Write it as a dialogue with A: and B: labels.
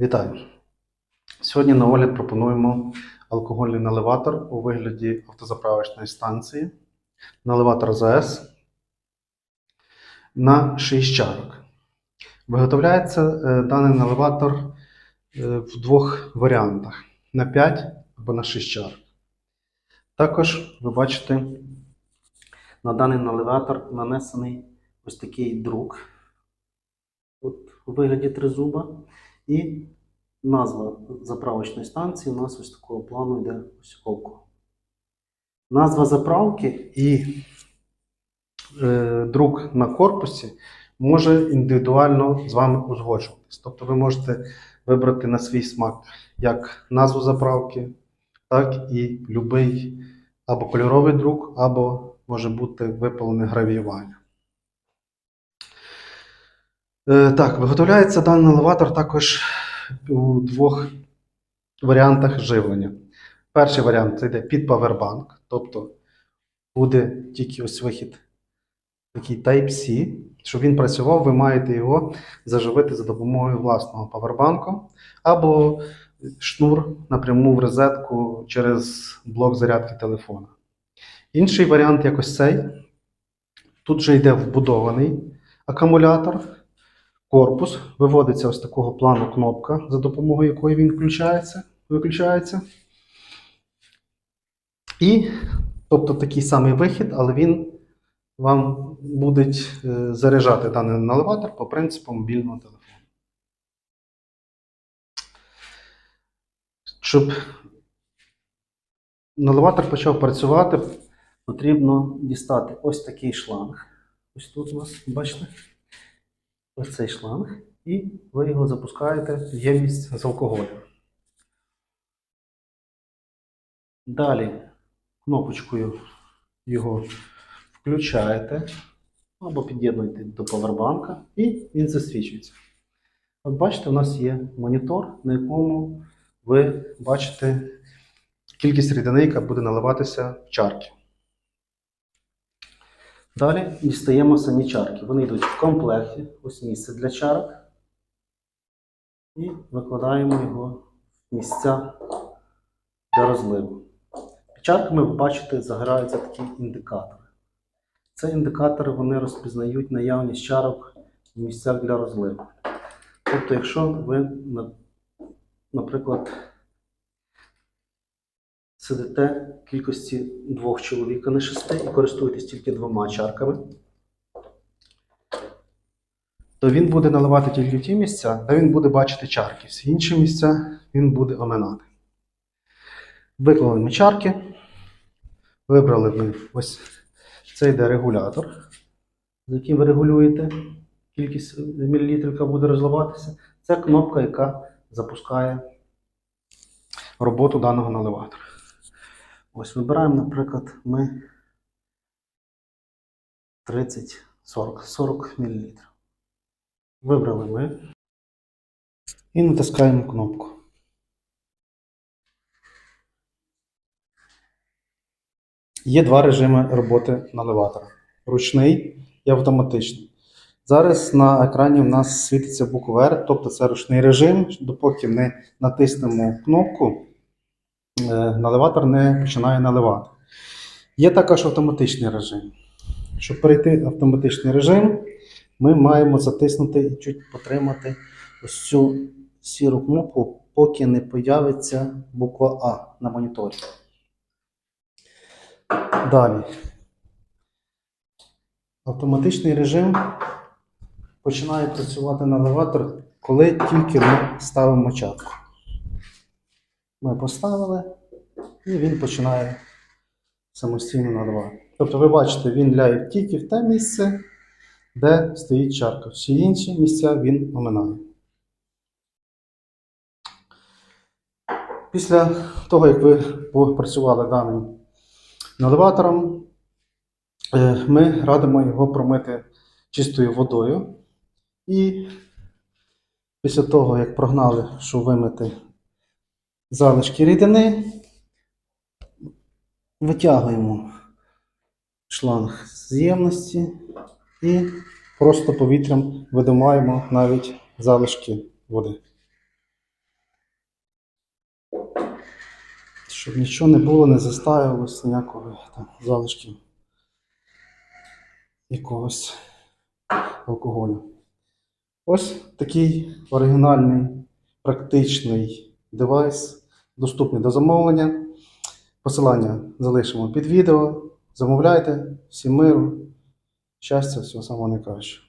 A: Вітаю! Сьогодні на огляд пропонуємо алкогольний наливатор у вигляді автозаправочної станції. Наливатор ЗАЕС на 6 чарок. Виготовляється е, даний наливатор е, в двох варіантах: на 5 або на 6 чарок. Також ви бачите, на даний наливатор нанесений ось такий друк от, у вигляді тризуба. І назва заправочної станції у нас ось такого плану йде ось око. Назва заправки і е, друк на корпусі може індивідуально з вами узгоджуватись. Тобто ви можете вибрати на свій смак як назву заправки, так і будь-який або кольоровий друк, або може бути випалене гравіювання. Е, Так, виготовляється даний елеватор також у двох варіантах живлення. Перший варіант це йде під павербанк, тобто буде тільки ось вихід такий Type-C. Щоб він працював, ви маєте його заживити за допомогою власного павербанку або шнур напряму в розетку через блок зарядки телефона. Інший варіант якось цей. Тут вже йде вбудований акумулятор корпус. Виводиться ось такого плану кнопка, за допомогою якої він включається, виключається. І, тобто такий самий вихід, але він вам буде заряджати даний наливатор по принципу мобільного телефону. Щоб наливатор почав працювати, потрібно дістати ось такий шланг. Ось тут у нас, бачите? Ось цей шланг, і ви його запускаєте в ємність з алкоголем. Далі кнопочкою його включаєте або під'єднуєте до повербанка, і він засвічується. От бачите, у нас є монітор, на якому ви бачите кількість рідини, яка буде наливатися в чарки. Далі дістаємо самі чарки. Вони йдуть в комплекті, ось місце для чарок. І викладаємо його в місця для розливу. Під чарками, ви бачите, загораються такі індикатори. Це індикатори вони розпізнають наявність чарок в місцях для розливу. Тобто, якщо ви, наприклад, сидите в кількості двох чоловік, а не шести, і користуєтесь тільки двома чарками, то він буде наливати тільки в ті місця, де він буде бачити чарки. Всі інші місця він буде оминати. Виклали ми чарки. Вибрали ми ось цей йде регулятор, з яким ви регулюєте кількість мілілітрів, яка буде розливатися. Це кнопка, яка запускає роботу даного наливатора. Ось вибираємо, наприклад, ми 30, 40, 40 мл. Вибрали ми і натискаємо кнопку. Є два режими роботи наливатора: ручний і автоматичний. Зараз на екрані в нас світиться буква R, тобто це ручний режим. Допоки не натиснемо кнопку, наливатор не починає наливати. Є також автоматичний режим. Щоб перейти в автоматичний режим, ми маємо затиснути і чуть потримати ось цю сіру кнопку, поки не появиться буква А на моніторі. Далі. Автоматичний режим починає працювати на наливатор, коли тільки ми ставимо чатку. Ми поставили, і він починає самостійно наливати. Тобто, ви бачите, він ляє тільки в те місце, де стоїть чарка. Всі інші місця він оминає. Після того, як ви попрацювали даним наливатором, е, ми радимо його промити чистою водою. І після того, як прогнали, що вимити залишки рідини, витягуємо шланг з ємності і просто повітрям видимаємо навіть залишки води. Щоб нічого не було, не заставилося ніякого там, залишків якогось алкоголю. Ось такий оригінальний, практичний девайс, доступний до замовлення. Посилання залишимо під відео. Замовляйте, всім миру, щастя, всього самого найкращого.